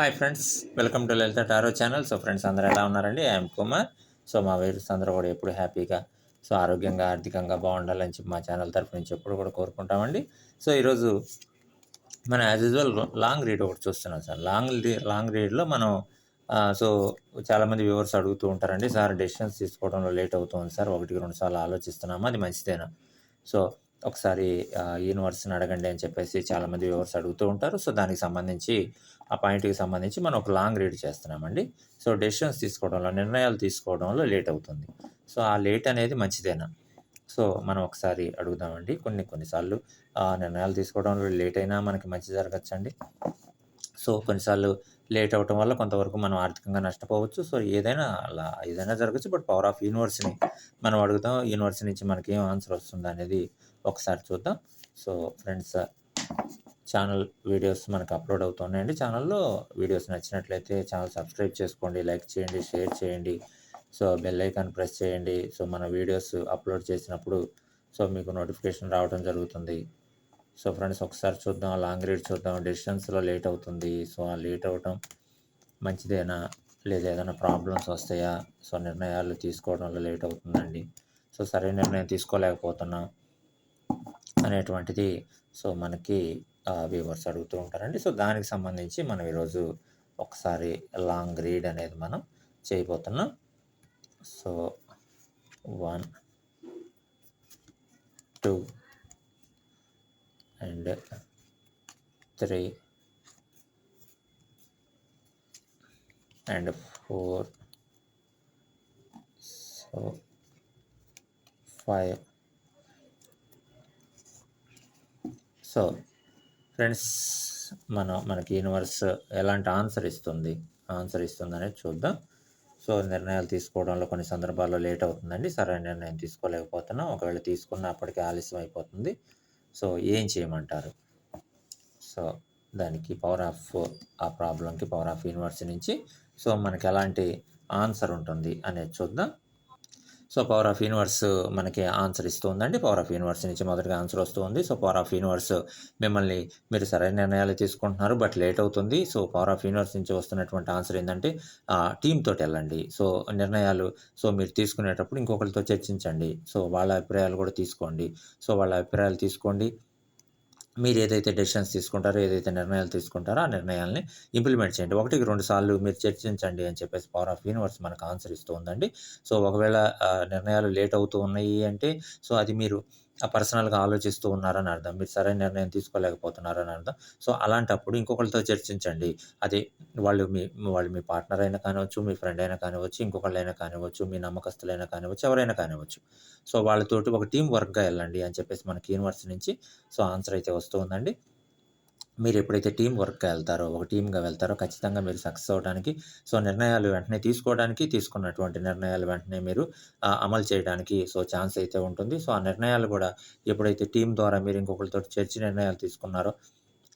Hi friends welcome to Lalitha tarot channel so friends అందరూ ఎలా ఉన్నారండి? ఐఎమ్ కుమార్ సో మా వేర్స్ అందరూ కూడా ఎప్పుడు హ్యాపీగా సో ఆరోగ్యంగా ఆర్థికంగా బాగుండాలని చెప్పి మా ఛానల్ తరఫు నుంచి ఎప్పుడు కూడా కోరుకుంటామండి. సో ఈరోజు మనం యాజ్ యూజువల్ లాంగ్ రీడ్ ఒకటి చూస్తున్నాం సార్. లాంగ్ లాంగ్ రీడ్లో మనం సో చాలామంది వ్యూవర్స్ అడుగుతూ ఉంటారండి సార్ డెసిషన్స్ తీసుకోవడంలో లేట్ అవుతుంది సార్ ఒకటికి రెండు సార్లు ఆలోచిస్తున్నాము? అది మంచిదేనా? సో ఒకసారి ఆ, యూనివర్స్ని అడగండి అని చెప్పేసి చాలామంది వ్యూవర్స్ అడుగుతూ ఉంటారు. సో దానికి సంబంధించి ఆ పాయింట్కి సంబంధించి మనం ఒక లాంగ్ రీడ్ చేస్తున్నామండి. సో డెసిషన్స్ తీసుకోవడంలో నిర్ణయాలు తీసుకోవడంలో లేట్ అవుతుంది. సో ఆ లేట్ అనేది మంచిదేనా? సో మనం ఒకసారి అడుగుదామండి. కొన్ని కొన్నిసార్లు నిర్ణయాలు తీసుకోవడంలో లేట్ అయినా మనకి మంచి జరగచ్చండి. సో కొన్నిసార్లు లేట్ అవ్వటం వల్ల కొంతవరకు మనం ఆర్థికంగా నష్టపోవచ్చు. సో ఏదైనా అలా ఏదైనా జరగచ్చు. బట్ పవర్ ఆఫ్ యూనివర్స్ని మనం అడుగుతాం. యూనివర్స్ నుంచి మనకి ఏం ఆన్సర్ వస్తుంది అనేది ఒకసారి చూద్దాం. సో ఫ్రెండ్స్ ఛానల్ వీడియోస్ మనకు అప్లోడ్ అవుతున్నాయండి. ఛానల్లో వీడియోస్ నచ్చినట్లయితే ఛానల్ సబ్స్క్రైబ్ చేసుకోండి లైక్ చేయండి షేర్ చేయండి. సో బెల్ ఐకాన్ ప్రెస్ చేయండి. సో మన వీడియోస్ అప్లోడ్ చేసినప్పుడు సో మీకు నోటిఫికేషన్ రావడం జరుగుతుంది. సో ఫ్రెండ్స్ ఒకసారి చూద్దాం. లాంగ్ రీడ్ చూద్దాం. డిస్టెన్స్లో లేట్ అవుతుంది. సో ఆ లేట్ అవ్వటం మంచిదేనా? లేదా ఏదైనా ప్రాబ్లమ్స్ వస్తాయా? సో నిర్ణయాలు తీసుకోవడంలో లేట్ అవుతుందండి. సో సరైన నిర్ణయం తీసుకోలేకపోతున్నాం. అనేటువంటిది. సో మనకి వ్యూవర్స్ అడుగుతూ ఉంటారండి. సో దానికి సంబంధించి మనం ఈరోజు ఒకసారి లాంగ్ రీడ్ అనేది మనం చేయబోతున్నాం. So one two and three and four so five so friends మనం మనకి యూనివర్స్ ఎలాంటి ఆన్సర్ ఇస్తుంది? ఆన్సర్ ఇస్తుంది అనేది చూద్దాం. సో నిర్ణయాలు తీసుకోవడంలో కొన్ని సందర్భాల్లో లేట్ అవుతుందండి. సరైన నిర్ణయం తీసుకోలేకపోతున్నాం. ఒకవేళ తీసుకున్న అప్పటికే ఆలస్యం అయిపోతుంది. సో ఏం చేయమంటారు? సో దానికి పవర్ ఆఫ్ ఆ ప్రాబ్లంకి పవర్ ఆఫ్ యూనివర్స్ నుంచి. సో మనకి ఎలాంటి ఆన్సర్ ఉంటుంది అనేది చూద్దాం. సో పవర్ ఆఫ్ యూనివర్స్ మనకి ఆన్సర్ ఇస్తుందండి. పవర్ ఆఫ్ యూనివర్స్ నుంచి మొదటిగా ఆన్సర్ వస్తుంది. సో పవర్ ఆఫ్ యూనివర్స్ మిమ్మల్ని మీరు సరైన నిర్ణయాలు తీసుకుంటున్నారు బట్ లేట్ అవుతుంది. సో పవర్ ఆఫ్ యూనివర్స్ నుంచి వస్తున్నటువంటి ఆన్సర్ ఏంటంటే టీమ్ తోటి వెళ్ళండి. సో నిర్ణయాలు సో మీరు తీసుకునేటప్పుడు ఇంకొకరితో చర్చించండి. సో వాళ్ళ అభిప్రాయాలు కూడా తీసుకోండి. సో వాళ్ళ అభిప్రాయాలు తీసుకోండి. మీరు ఏదైతే డెసిషన్స్ తీసుకుంటారో ఏదైతే నిర్ణయాలు తీసుకుంటారో ఆ నిర్ణయాల్ని ఇంప్లిమెంట్ చేయండి. ఒకటికి రెండు సార్లు మీరు చర్చించండి అని చెప్పేసి పవర్ ఆఫ్ యూనివర్స్ మనకు ఆన్సర్ ఇస్తూ ఉందండి. సో ఒకవేళ నిర్ణయాలు లేట్ అవుతూ ఉన్నాయి అంటే సో అది మీరు పర్సనల్గా ఆలోచిస్తూ ఉన్నారని అర్థం. మీరు సరైన నిర్ణయం తీసుకోలేకపోతున్నారని అర్థం. సో అలాంటప్పుడు ఇంకొకరితో చర్చించండి. అది వాళ్ళు మీ వాళ్ళు మీ పార్ట్నర్ అయినా కానివచ్చు మీ ఫ్రెండ్ అయినా కానివచ్చు ఇంకొకళ్ళైనా కానివచ్చు మీ నమ్మకస్తులైనా కానివచ్చు ఎవరైనా కానివచ్చు సో వాళ్ళతోటి ఒక టీం వర్క్గా వెళ్ళండి అని చెప్పేసి మనకి యూనివర్స్ నుంచి సో ఆన్సర్ అయితే వస్తూ ఉందండి. మీరు ఎప్పుడైతే టీం వర్క్గా వెళ్తారో ఒక టీమ్గా వెళ్తారో ఖచ్చితంగా మీరు సక్సెస్ అవ్వడానికి సో నిర్ణయాలు వెంటనే తీసుకోవడానికి తీసుకున్నటువంటి నిర్ణయాలు వెంటనే మీరు అమలు చేయడానికి సో ఛాన్స్ అయితే ఉంటుంది. సో ఆ నిర్ణయాలు కూడా ఎప్పుడైతే టీం ద్వారా మీరు ఇంకొకరితో చర్చి నిర్ణయాలు తీసుకున్నారో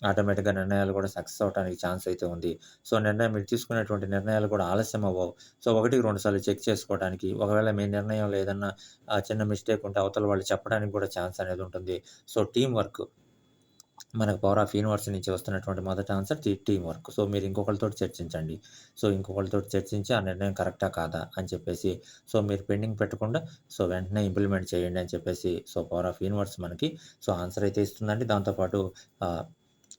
ఆటోమేటిక్గా నిర్ణయాలు కూడా సక్సెస్ అవడానికి ఛాన్స్ అయితే ఉంది. సో నిర్ణయం మీరు తీసుకునేటువంటి నిర్ణయాలు కూడా ఆలస్యం అవ్వవు. సో ఒకటికి రెండు సార్లు చెక్ చేసుకోవడానికి ఒకవేళ మీ నిర్ణయంలో ఏదన్నా చిన్న మిస్టేక్ ఉంటే అవతల వాళ్ళు చెప్పడానికి కూడా ఛాన్స్ అనేది ఉంటుంది. సో టీం వర్క్ మనకు పవర్ ఆఫ్ యూనివర్స్ నుంచి వస్తున్నటువంటి మొదటి answer t team work so మీరు ఇంకొకరితో చర్చించండి. సో ఇంకొకరితో చర్చించి ఆ నిర్ణయం కరెక్టా కాదా అని చెప్పేసి సో మీరు పెండింగ్ పెట్టకుండా సో వెంటనే ఇంప్లిమెంట్ చేయండి అని చెప్పేసి సో పవర్ ఆఫ్ యూనివర్స్ మనకి సో ఆన్సర్ అయితే ఇస్తుందండి. దాంతోపాటు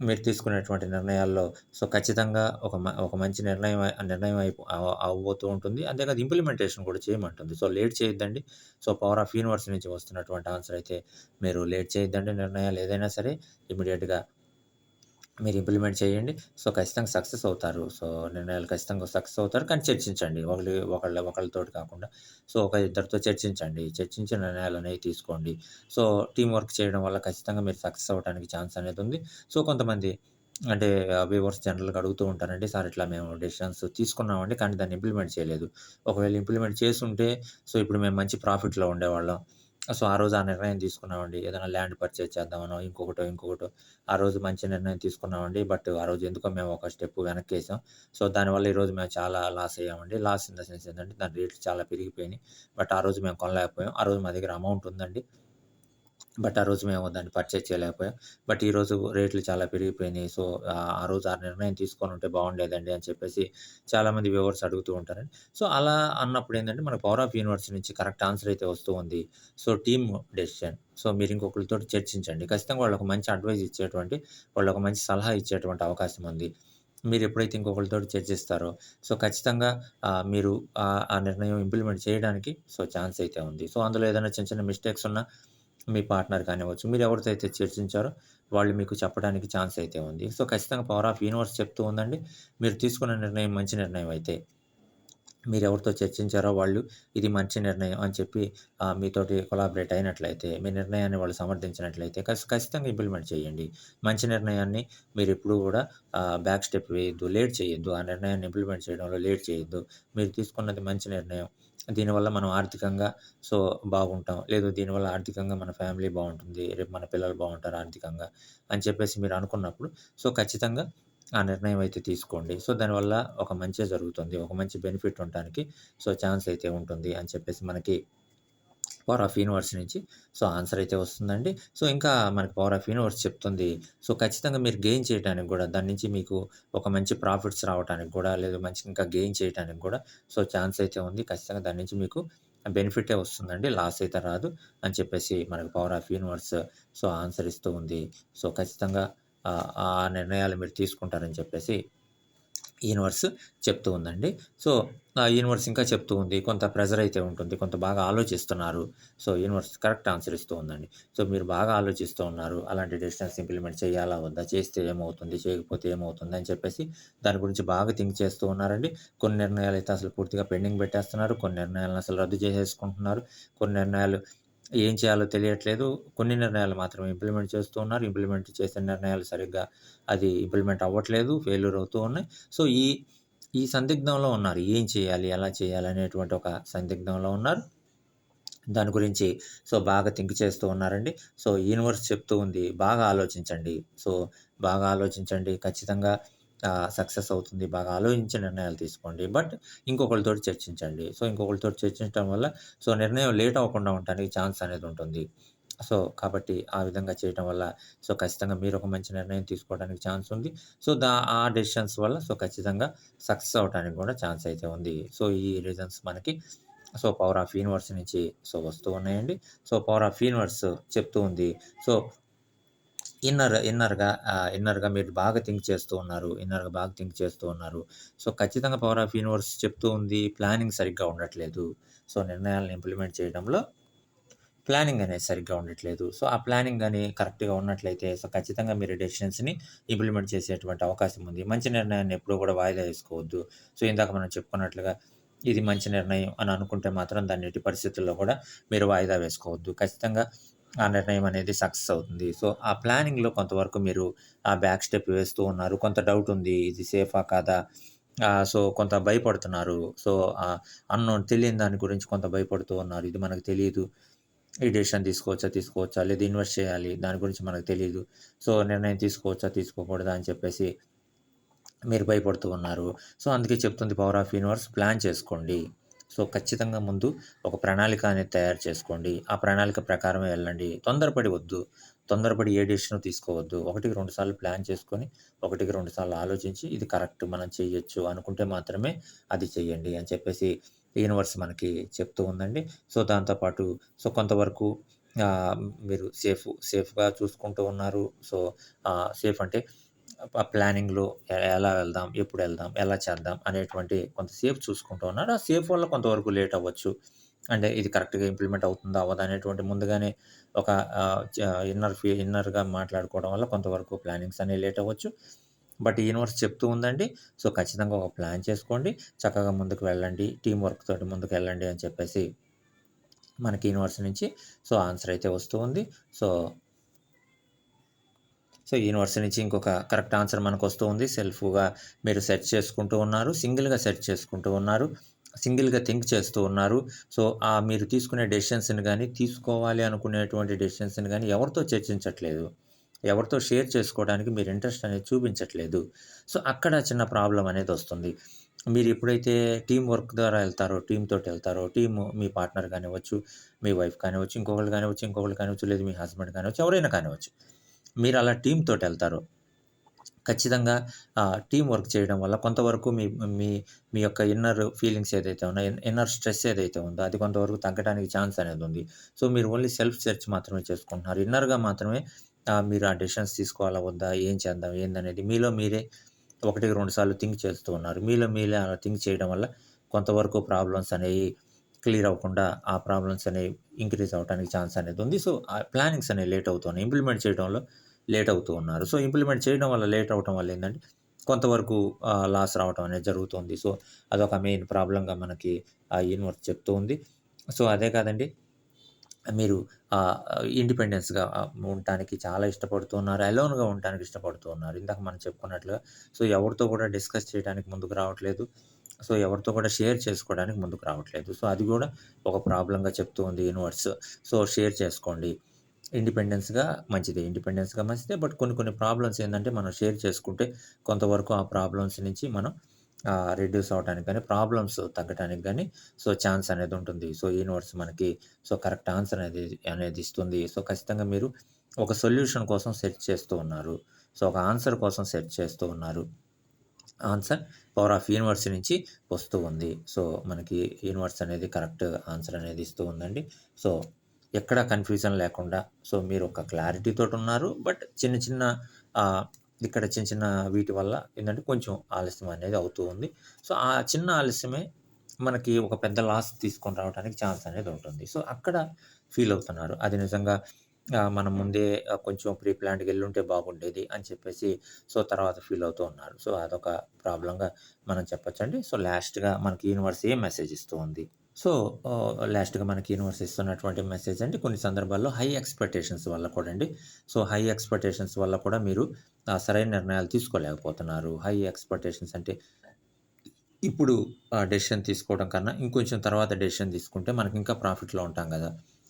మీరు తీసుకునేటువంటి నిర్ణయాల్లో సో ఖచ్చితంగా ఒక మ- ఒక మంచి నిర్ణయం నిర్ణయం అయిపో అవ్వబోతూ ఉంటుంది. అంతేకాదు ఇంప్లిమెంటేషన్ కూడా చేయమంటుంది. సో లేట్ చేయొద్దండి. సో పవర్ ఆఫ్ యూనివర్స్ నుంచి వస్తున్నటువంటి ఆన్సర్ అయితే మీరు లేట్ చేయొద్దండి నిర్ణయాలు. ఏదైనా సరే ఇమీడియట్గా మీరు ఇంప్లిమెంట్ చేయండి. సో ఖచ్చితంగా సక్సెస్ అవుతారు. సో నిర్ణయాలు ఖచ్చితంగా సక్సెస్ అవుతారు. కానీ చర్చించండి. ఒకళ్ళు ఒకళ్ళ ఒకళ్ళతోటి కాకుండా. సో ఒక ఇద్దరితో చర్చించండి. చర్చించి నిర్ణయాలు అనేవి తీసుకోండి. సో టీం వర్క్ చేయడం వల్ల ఖచ్చితంగా మీరు సక్సెస్ అవ్వడానికి ఛాన్స్ అనేది ఉంది. సో కొంతమంది అంటే వ్యూవర్స్ జనరల్గా అడుగుతూ ఉంటారండి. సార్ ఇట్లా మేము డెసిషన్స్ తీసుకున్నామండి. కానీ దాన్ని ఇంప్లిమెంట్ చేయలేదు. ఒకవేళ ఇంప్లిమెంట్ చేస్తుంటే సో ఇప్పుడు మేము మంచి ప్రాఫిట్లో ఉండేవాళ్ళం. సో ఆ రోజు ఆ నిర్ణయం తీసుకున్నామండి. ఏదైనా ల్యాండ్ పర్చేజ్ చేద్దామనో ఇంకొకటో ఇంకొకటో ఆ రోజు మంచి నిర్ణయం తీసుకున్నామండి. బట్ ఆ రోజు ఎందుకో మేము ఒక స్టెప్ వెనక్కి వేసాం సో దానివల్ల ఈరోజు మేము చాలా లాస్ అయ్యామండి. లాస్ ఇన్ ద సెన్స్ ఏంటంటే దాని రేట్లు చాలా పెరిగిపోయినాయి. బట్ ఆ రోజు మేము కొనలేకపోయాం. ఆ రోజు మా దగ్గర అమౌంట్ ఉందండి. బట్ ఆ రోజు మేము దాన్ని పర్చేజ్ చేయలేకపోయాం. బట్ ఈరోజు రేట్లు చాలా పెరిగిపోయినాయి. సో ఆ రోజు ఆ నిర్ణయం తీసుకొని ఉంటే బాగుండేదండి అని చెప్పేసి చాలామంది వ్యూవర్స్ అడుగుతూ ఉంటారండి. సో అలా అన్నప్పుడు ఏంటంటే మన పవర్ ఆఫ్ యూనివర్స్ నుంచి కరెక్ట్ ఆన్సర్ అయితే వస్తూ ఉంది. సో టీమ్ డెసిషన్ సో మీరు ఇంకొకరితో చర్చించండి. ఖచ్చితంగా వాళ్ళకు మంచి అడ్వైజ్ ఇచ్చేటువంటి వాళ్ళకు మంచి సలహా ఇచ్చేటువంటి అవకాశం ఉంది. మీరు ఎప్పుడైతే ఇంకొకరితో చర్చిస్తారో సో ఖచ్చితంగా మీరు ఆ నిర్ణయం ఇంప్లిమెంట్ చేయడానికి సో ఛాన్స్ అయితే ఉంది. సో అందులో ఏదైనా చిన్న చిన్న మిస్టేక్స్ ఉన్నా మీ పార్ట్నర్ కానివ్వచ్చు మీరు ఎవరితో అయితే చర్చించారో వాళ్ళు మీకు చెప్పడానికి ఛాన్స్ అయితే ఉంది. సో ఖచ్చితంగా పవర్ ఆఫ్ యూనివర్స్ చెప్తూ ఉందండి. మీరు తీసుకున్న నిర్ణయం మంచి నిర్ణయం అయితే. మీరు ఎవరితో చర్చించారో వాళ్ళు ఇది మంచి నిర్ణయం అని చెప్పి మీతోటి కొలాబరేట్ అయినట్లయితే మీ నిర్ణయాన్ని వాళ్ళు సమర్థించినట్లయితే ఖచ్చితంగా ఇంప్లిమెంట్ చేయండి. మంచి నిర్ణయాన్ని మీరు ఎప్పుడూ కూడా బ్యాక్ స్టెప్ వేయద్దు లేట్ చేయొద్దు. ఆ నిర్ణయాన్ని ఇంప్లిమెంట్ చేయడంలో లేట్ చేయొద్దు. మీరు తీసుకున్నది మంచి నిర్ణయం. దీనివల్ల మనం ఆర్థికంగా సో బాగుంటాం. లేదు దీనివల్ల ఆర్థికంగా మన ఫ్యామిలీ బాగుంటుంది. రేపు మన పిల్లలు బాగుంటారు ఆర్థికంగా అని చెప్పేసి మీరు అనుకున్నప్పుడు సో ఖచ్చితంగా ఆ నిర్ణయం అయితే తీసుకోండి. సో దానివల్ల ఒక మంచి జరుగుతుంది. ఒక మంచి బెనిఫిట్ ఉండడానికి సో ఛాన్స్ అయితే ఉంటుంది అని చెప్పేసి మనకి పవర్ ఆఫ్ యూనివర్స్ నుంచి. సో ఆన్సర్ అయితే వస్తుందండి. సో ఇంకా మనకి పవర్ ఆఫ్ యూనివర్స్ చెప్తుంది. సో ఖచ్చితంగా మీరు గెయిన్ చేయడానికి కూడా దాని నుంచి మీకు ఒక మంచి ప్రాఫిట్స్ రావడానికి కూడా లేదు మంచి ఇంకా గెయిన్ చేయడానికి కూడా సో ఛాన్స్ అయితే ఉంది. ఖచ్చితంగా దాని నుంచి మీకు బెనిఫిటే వస్తుందండి. లాస్ అయితే రాదు అని చెప్పేసి మనకి power of universe so answer ఇస్తూ ఉంది. సో ఖచ్చితంగా ఆ నిర్ణయాలు మీరు తీసుకుంటారని చెప్పేసి యూనివర్స్ చెప్తూ ఉందండి. సో ఆ యూనివర్స్ ఇంకా చెప్తూ ఉంది. కొంత ప్రెజర్ అయితే ఉంటుంది. కొంత బాగా ఆలోచిస్తున్నారు. సో యూనివర్స్ కరెక్ట్ ఆన్సర్ ఇస్తూ ఉందండి. సో మీరు బాగా ఆలోచిస్తూ ఉన్నారు. అలాంటి డిస్టెన్స్ ఇంప్లిమెంట్ చేయాలా? వద్దా? చేస్తే ఏమవుతుంది? చేయకపోతే ఏమవుతుంది? అని చెప్పేసి దాని గురించి బాగా థింక్ చేస్తూ ఉన్నారండి. కొన్ని నిర్ణయాలు అయితే అసలు పూర్తిగా పెండింగ్ పెట్టేస్తున్నారు. కొన్ని నిర్ణయాలను అసలు రద్దు చేసేసుకుంటున్నారు. కొన్ని నిర్ణయాలు ఏం చేయాలో తెలియట్లేదు. కొన్ని నిర్ణయాలు మాత్రమే ఇంప్లిమెంట్ చేస్తూ ఉన్నారు. ఇంప్లిమెంట్ చేసిన నిర్ణయాలు సరిగ్గా అది ఇంప్లిమెంట్ అవ్వట్లేదు. ఫెయిల్యూర్ అవుతూ ఉన్నాయి. సో ఈ ఈ సందిగ్ధంలో ఉన్నారు. ఏం చేయాలి? ఎలా చేయాలి? అనేటువంటి ఒక సందిగ్ధంలో ఉన్నారు. దాని గురించి సో బాగా థింక్ చేస్తూ ఉన్నారండి. సో యూనివర్స్ చెప్తూ ఉంది. బాగా ఆలోచించండి. సో బాగా ఆలోచించండి. ఖచ్చితంగా సక్సెస్ అవుతుంది. బాగా ఆలోచించి నిర్ణయాలు తీసుకోండి. బట్ ఇంకొకరితో చర్చించండి. సో ఇంకొకరితో చర్చించడం వల్ల సో నిర్ణయం లేట్ అవ్వకుండా ఉండడానికి ఛాన్స్ అనేది ఉంటుంది. సో కాబట్టి ఆ విధంగా చేయటం వల్ల సో ఖచ్చితంగా మీరు ఒక మంచి నిర్ణయం తీసుకోవడానికి ఛాన్స్ ఉంది. సో దా ఆ డెసిషన్స్ వల్ల సో ఖచ్చితంగా సక్సెస్ అవడానికి కూడా ఛాన్స్ అయితే ఉంది. సో ఈ రీజన్స్ మనకి సో పవర్ ఆఫ్ యూనివర్స్ నుంచి సో వస్తూ ఉన్నాయండి. సో పవర్ ఆఫ్ యూనివర్స్ చెప్తూ ఉంది. సో ఇన్నర్ ఇన్నర్‌గా ఇన్నర్‌గా మీరు బాగా థింక్ చేస్తూ ఉన్నారు. ఇన్నర్‌గా బాగా థింక్ చేస్తూ ఉన్నారు. సో, ఖచ్చితంగా పవర్ ఆఫ్ యూనివర్స్ చెప్తూ ఉంది. ప్లానింగ్ సరిగ్గా ఉండట్లేదు. సో, నిర్ణయాలను ఇంప్లిమెంట్ చేయడంలో ప్లానింగ్ అనేది సరిగ్గా ఉండట్లేదు. సో, ఆ ప్లానింగ్ అని కరెక్ట్‌గా ఉన్నట్లయితే సో, ఖచ్చితంగా మీరు డెసిషన్స్‌ని ఇంప్లిమెంట్ చేసేటువంటి అవకాశం ఉంది. మంచి నిర్ణయాన్ని ఎప్పుడూ కూడా వాయిదా వేసుకోవద్దు. సో, ఇందాక మనం చెప్పుకున్నట్లుగా ఇది మంచి నిర్ణయం అని అనుకుంటే మాత్రం దాన్ని ఎట్టి పరిస్థితుల్లో కూడా మీరు వాయిదా వేసుకోవద్దు. ఖచ్చితంగా ఆ నిర్ణయం అనేది సక్సెస్ అవుతుంది. సో ఆ ప్లానింగ్లో కొంతవరకు మీరు ఆ బ్యాక్ స్టెప్ వేస్తూ ఉన్నారు. కొంత డౌట్ ఉంది. ఇది సేఫా కాదా? సో కొంత భయపడుతున్నారు. సో అన్నోన్ తెలియని దాని గురించి కొంత భయపడుతూ ఉన్నారు. ఇది మనకు తెలియదు. ఈ డెసిషన్ తీసుకోవచ్చా తీసుకోవచ్చా? లేదా ఇన్వెస్ట్ చేయాలి. దాని గురించి మనకు తెలియదు. సో నిర్ణయం తీసుకోవచ్చా తీసుకోకూడదా అని చెప్పేసి మీరు భయపడుతూ ఉన్నారు. సో అందుకే చెప్తుంది పవర్ ఆఫ్ యూనివర్స్ ప్లాన్ చేసుకోండి. సో ఖచ్చితంగా ముందు ఒక ప్రణాళిక అనేది తయారు చేసుకోండి. ఆ ప్రణాళిక ప్రకారమే వెళ్ళండి. తొందరపడి వద్దు. తొందరపడి ఏ డెసిషన్ తీసుకోవద్దు. ఒకటికి రెండు సార్లు ప్లాన్ చేసుకొని ఒకటికి రెండు సార్లు ఆలోచించి ఇది కరెక్ట్ మనం చేయొచ్చు అనుకుంటే మాత్రమే అది చేయండి అని చెప్పేసి యూనివర్స్ మనకి చెప్తూ ఉందండి. సో దాంతోపాటు సో కొంతవరకు మీరు సేఫ్ సేఫ్గా చూసుకుంటూ ఉన్నారు. సో సేఫ్ అంటే ప్లానింగ్లో ఎలా వెళ్దాం ఎప్పుడు వెళ్దాం ఎలా చేద్దాం అనేటువంటి కొంత సేఫ్ చూసుకుంటూ ఉన్నారు. ఆ సేఫ్ వల్ల కొంతవరకు లేట్ అవ్వచ్చు. అంటే ఇది కరెక్ట్గా ఇంప్లిమెంట్ అవుతుందా అవ్వదా అనేటువంటి ముందుగానే ఒక ఇన్నర్ ఫీ ఇన్నర్గా మాట్లాడుకోవడం వల్ల కొంతవరకు ప్లానింగ్స్ అనేవి లేట్ అవ్వచ్చు. బట్ యూనివర్స్ చెప్తూ ఉందండి. సో ఖచ్చితంగా ఒక ప్లాన్ చేసుకోండి. చక్కగా ముందుకు వెళ్ళండి. టీం వర్క్ తోటి ముందుకు వెళ్ళండి అని చెప్పేసి మనకి యూనివర్స్ నుంచి సో ఆన్సర్ అయితే వస్తూ ఉంది. సో సో యూనివర్స్ నుంచి ఇంకొక కరెక్ట్ ఆన్సర్ మనకు వస్తూ ఉంది. సెల్ఫ్గా మీరు సెర్చ్ చేసుకుంటూ ఉన్నారు. సింగిల్గా సెర్చ్ చేసుకుంటూ ఉన్నారు. సింగిల్గా థింక్ చేస్తూ ఉన్నారు. సో ఆ మీరు తీసుకునే డెసిషన్స్ని కానీ తీసుకోవాలి అనుకునేటువంటి డెసిషన్స్ని కానీ ఎవరితో చర్చించట్లేదు. ఎవరితో షేర్ చేసుకోవడానికి మీరు ఇంట్రెస్ట్ అనేది చూపించట్లేదు. సో అక్కడ చిన్న ప్రాబ్లం అనేది వస్తుంది. మీరు ఎప్పుడైతే టీం వర్క్ ద్వారా వెళ్తారో టీంతో తోటి వెళ్తారో టీము మీ పార్ట్నర్ కానివ్వచ్చు మీ వైఫ్ కానివ్వచ్చు ఇంకొకళ్ళు కానివ్వచ్చు ఇంకొకరు కానివ్వచ్చు లేదు మీ హస్బెండ్ కానివ్వచ్చు ఎవరైనా కానివ్వచ్చు మీరు అలా టీంతో తోటి ఖచ్చితంగా టీం వర్క్ చేయడం వల్ల కొంతవరకు మీ మీ మీ యొక్క ఇన్నర్ ఫీలింగ్స్ ఏదైతే ఉన్నాయో ఇన్నర్ స్ట్రెస్ ఏదైతే ఉందో అది కొంతవరకు తగ్గడానికి ఛాన్స్ అనేది ఉంది. సో మీరు ఓన్లీ సెల్ఫ్ సెర్చ్ మాత్రమే చేసుకుంటున్నారు. ఇన్నర్గా మాత్రమే మీరు ఆ డెసిషన్స్ తీసుకోవాలా వద్దా ఏం చేద్దాం ఏందనేది మీలో మీరే ఒకటికి రెండు సార్లు థింక్ చేస్తూ ఉన్నారు. మీలో మీరే అలా థింక్ చేయడం వల్ల కొంతవరకు ప్రాబ్లమ్స్ అనేవి క్లియర్ అవ్వకుండా ఆ ప్రాబ్లమ్స్ అనేవి ఇంక్రీజ్ అవడానికి ఛాన్స్ అనేది ఉంది. సో ఆ ప్లానింగ్స్ అనేవి లేట్ అవుతున్నాయి ఇంప్లిమెంట్ చేయడంలో లేట్ అవుతూ ఉన్నారు. సో ఇంప్లిమెంట్ చేయడం వల్ల లేట్ అవటం వల్ల ఏంటంటే కొంతవరకు లాస్ రావటం అనేది జరుగుతుంది. సో అదొక మెయిన్ ప్రాబ్లంగా మనకి ఆ యూనివర్స్ చెప్తూ ఉంది. సో అదే కాదండి మీరు ఇండిపెండెన్స్గా ఉండటానికి చాలా ఇష్టపడుతూ ఉన్నారు అలోన్గా ఉండటానికి ఇష్టపడుతూ ఉన్నారు. ఇందాక మనం చెప్పుకున్నట్లుగా సో ఎవరితో కూడా డిస్కస్ చేయడానికి ముందుకు రావట్లేదు. సో ఎవరితో కూడా షేర్ చేసుకోవడానికి ముందుకు రావట్లేదు. సో అది కూడా ఒక ప్రాబ్లంగా చెప్తూ ఉంది యూనివర్స్. సో షేర్ చేసుకోండి. ఇండిపెండెన్స్గా మంచిదే ఇండిపెండెన్స్గా మంచిదే. బట్ కొన్ని కొన్ని ప్రాబ్లమ్స్ ఏంటంటే మనం షేర్ చేసుకుంటే కొంతవరకు ఆ ప్రాబ్లమ్స్ నుంచి మనం రెడ్యూస్ అవడానికి కానీ ప్రాబ్లమ్స్ తగ్గడానికి కానీ సో ఛాన్స్ అనేది ఉంటుంది. సో యూనివర్స్ మనకి సో కరెక్ట్ ఆన్సర్ అనేది అనేది ఇస్తుంది. సో ఖచ్చితంగా మీరు ఒక సొల్యూషన్ కోసం సెర్చ్ చేస్తూ ఉన్నారు. సో ఒక ఆన్సర్ కోసం సెర్చ్ చేస్తూ ఉన్నారు. ఆన్సర్ పవర్ ఆఫ్ యూనివర్స్ నుంచి వస్తూ ఉంది. సో మనకి యూనివర్స్ అనేది కరెక్ట్ ఆన్సర్ అనేది ఇస్తూ ఉందండి. సో ఎక్కడ కన్ఫ్యూజన్ లేకుండా. సో మీరు ఒక క్లారిటీతో ఉన్నారు బట్ చిన్న చిన్న ఇక్కడ చిన్న చిన్న వీటి వల్ల ఏంటంటే కొంచెం ఆలస్యం అనేది అవుతూ ఉంది. సో ఆ చిన్న ఆలస్యమే మనకి ఒక పెద్ద లాస్ తీసుకొని రావడానికి ఛాన్స్ అనేది ఉంటుంది. సో అక్కడ ఫీల్ అవుతున్నారు. అది నిజంగా మనం ముందే కొంచెం ప్రీ ప్లాంట్కి వెళ్ళుంటే బాగుండేది అని చెప్పేసి సో తర్వాత ఫీల్ అవుతూ ఉన్నారు. సో అదొక ప్రాబ్లంగా మనం చెప్పొచ్చండి. సో లాస్ట్గా మనకి యూనివర్స్ ఏం మెసేజ్ ఇస్తూ ఉంది. సో లాస్ట్గా మనకి యూనివర్స్ ఇస్తున్నటువంటి మెసేజ్ అంటే కొన్ని సందర్భాల్లో హై ఎక్స్పెక్టేషన్స్ వల్ల కూడా అండి. సో హై ఎక్స్పెక్టేషన్స్ వల్ల కూడా మీరు సరైన నిర్ణయాలు తీసుకోలేకపోతున్నారు. హై ఎక్స్పెక్టేషన్స్ అంటే ఇప్పుడు డెసిషన్ తీసుకోవడం కన్నా ఇంకొంచెం తర్వాత డెసిషన్ తీసుకుంటే మనకి ఇంకా ప్రాఫిట్లో ఉంటాం కదా.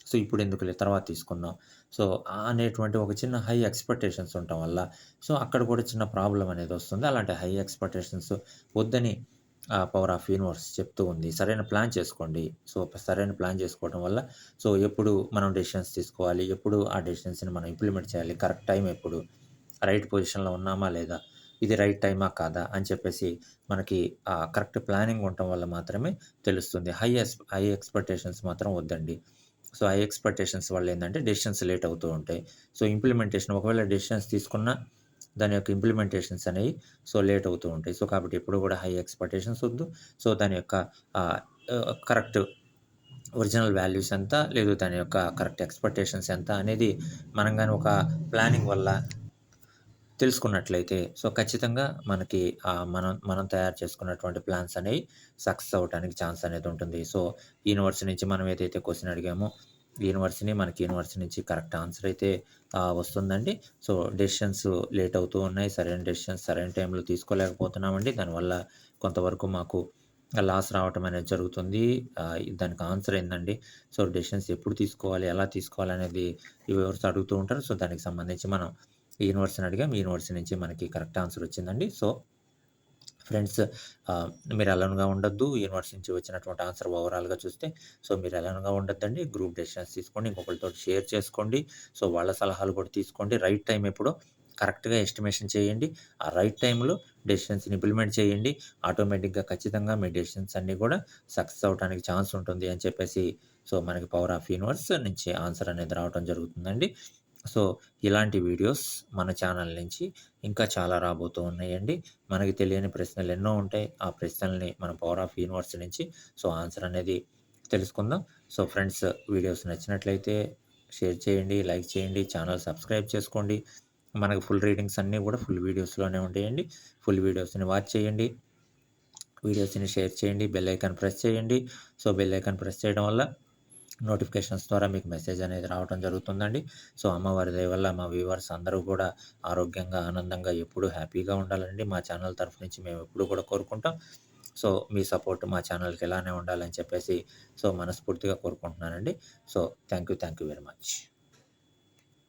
సో ఇప్పుడు ఎందుకులే తర్వాత తీసుకున్నాం. సో అనేటువంటి ఒక చిన్న హై ఎక్స్పెక్టేషన్స్ ఉండటం వల్ల సో అక్కడ కూడా చిన్న ప్రాబ్లం అనేది వస్తుంది. అలాంటి హై ఎక్స్పెక్టేషన్స్ వద్దని పవర్ ఆఫ్ యూనివర్స్ చెప్తూ ఉంది. సరైన ప్లాన్ చేసుకోండి. సో సరైన ప్లాన్ చేసుకోవడం వల్ల సో ఎప్పుడు మనం డెసిషన్స్ తీసుకోవాలి? ఎప్పుడు ఆ డెసిషన్స్ని మనం ఇంప్లిమెంట్ చేయాలి? కరెక్ట్ టైం ఎప్పుడు? రైట్ పొజిషన్లో ఉన్నామా లేదా? ఇది రైట్ టైమా కాదా? అని చెప్పేసి మనకి కరెక్ట్ ప్లానింగ్ ఉండటం వల్ల మాత్రమే తెలుస్తుంది. హై ఎక్స్ హై ఎక్స్పెక్టేషన్స్ మాత్రం వద్దండి. సో హై ఎక్స్పెక్టేషన్స్ వల్ల ఏంటంటే డెసిషన్స్ లేట్ అవుతూ ఉంటాయి. సో ఇంప్లిమెంటేషన్ ఒకవేళ డెసిషన్స్ తీసుకున్నా దాని యొక్క ఇంప్లిమెంటేషన్స్ అనేవి సో లేట్ అవుతూ ఉంటాయి. సో కాబట్టి ఎప్పుడు కూడా హై ఎక్స్పెక్టేషన్స్ వద్దు. సో దాని యొక్క కరెక్ట్ ఒరిజినల్ వాల్యూస్ ఎంత లేదు దాని యొక్క కరెక్ట్ ఎక్స్పెక్టేషన్స్ ఎంత అనేది మనం కానీ ఒక ప్లానింగ్ వల్ల తెలుసుకున్నట్లయితే సో ఖచ్చితంగా మనకి మనం మనం తయారు చేసుకున్నటువంటి ప్లాన్స్ అనేవి సక్సెస్ అవ్వడానికి ఛాన్స్ అనేది ఉంటుంది. సో యూనివర్స్ నుంచి మనం ఏదైతే క్వశ్చన్ అడిగామో యూనివర్స్ని మనకి యూనివర్స్ నుంచి కరెక్ట్ ఆన్సర్ అయితే వస్తుందండి. సో డెసిషన్స్ లేట్ అవుతూ ఉన్నాయి. సరైన డెసిషన్స్ సరైన టైంలో తీసుకోలేకపోతున్నామండి. దానివల్ల కొంతవరకు మాకు లాస్ రావటం అనేది జరుగుతుంది. దానికి ఆన్సర్ ఏందండి? సో డెసిషన్స్ ఎప్పుడు తీసుకోవాలి ఎలా తీసుకోవాలి అనేది ఎవరు అడుగుతూ ఉంటారు. సో దానికి సంబంధించి మనం యూనివర్స్ని అడిగాం. యూనివర్స్ నుంచి మనకి కరెక్ట్ ఆన్సర్ వచ్చిందండి. సో ఫ్రెండ్స్ మీరు అలన్గా ఉండొద్దు. యూనివర్స్ నుంచి వచ్చినటువంటి ఆన్సర్ ఓవరాల్గా చూస్తే సో మీరు అలన్గా ఉండొద్దండి. గ్రూప్ డెసిషన్స్ తీసుకోండి. ఇంకొకరితో షేర్ చేసుకోండి. సో వాళ్ళ సలహాలు కూడా తీసుకోండి. రైట్ టైం ఎప్పుడో కరెక్ట్గా ఎస్టిమేషన్ చేయండి. ఆ రైట్ టైంలో డెసిషన్స్ని ఇంప్లిమెంట్ చేయండి. ఆటోమేటిక్గా ఖచ్చితంగా మీ డెసిషన్స్ అన్నీ కూడా సక్సెస్ అవడానికి ఛాన్స్ ఉంటుంది అని చెప్పేసి సో మనకి పవర్ ఆఫ్ యూనివర్స్ నుంచి ఆన్సర్ అనేది రావడం జరుగుతుందండి. సో ఇలాంటి వీడియోస్ మన ఛానల్ నుంచి ఇంకా చాలా రాబోతూ ఉన్నాయండి. మనకి తెలియని ప్రశ్నలు ఎన్నో ఉంటాయి. ఆ ప్రశ్నల్ని మన పవర్ ఆఫ్ యూనివర్స్ నుంచి సో ఆన్సర్ అనేది తెలుసుకుందాం. సో ఫ్రెండ్స్ వీడియోస్ నచ్చినట్లయితే షేర్ చేయండి లైక్ చేయండి ఛానల్ సబ్స్క్రైబ్ చేసుకోండి. మనకు ఫుల్ రీడింగ్స్ అన్నీ కూడా ఫుల్ వీడియోస్లోనే ఉంటాయండి. ఫుల్ వీడియోస్ని వాచ్ చేయండి. వీడియోస్ని షేర్ చేయండి. బెల్ ఐకాన్ ప్రెస్ చేయండి. సో బెల్ ఐకాన్ ప్రెస్ చేయడం వల్ల నోటిఫికేషన్స్ ద్వారా మీకు మెసేజ్ అనేది రావడం జరుగుతుందండి. సో అమ్మవారి దయ వల్ల మా వ్యూవర్స్ అందరూ కూడా ఆరోగ్యంగా ఆనందంగా ఎప్పుడూ హ్యాపీగా ఉండాలండి. మా ఛానల్ తరఫు నుంచి మేము ఎప్పుడు కూడా కోరుకుంటాం. సో మీ సపోర్ట్ మా ఛానల్కి ఎలానే ఉండాలని చెప్పేసి సో మనస్ఫూర్తిగా కోరుకుంటున్నానండి. So thank you thank you very much.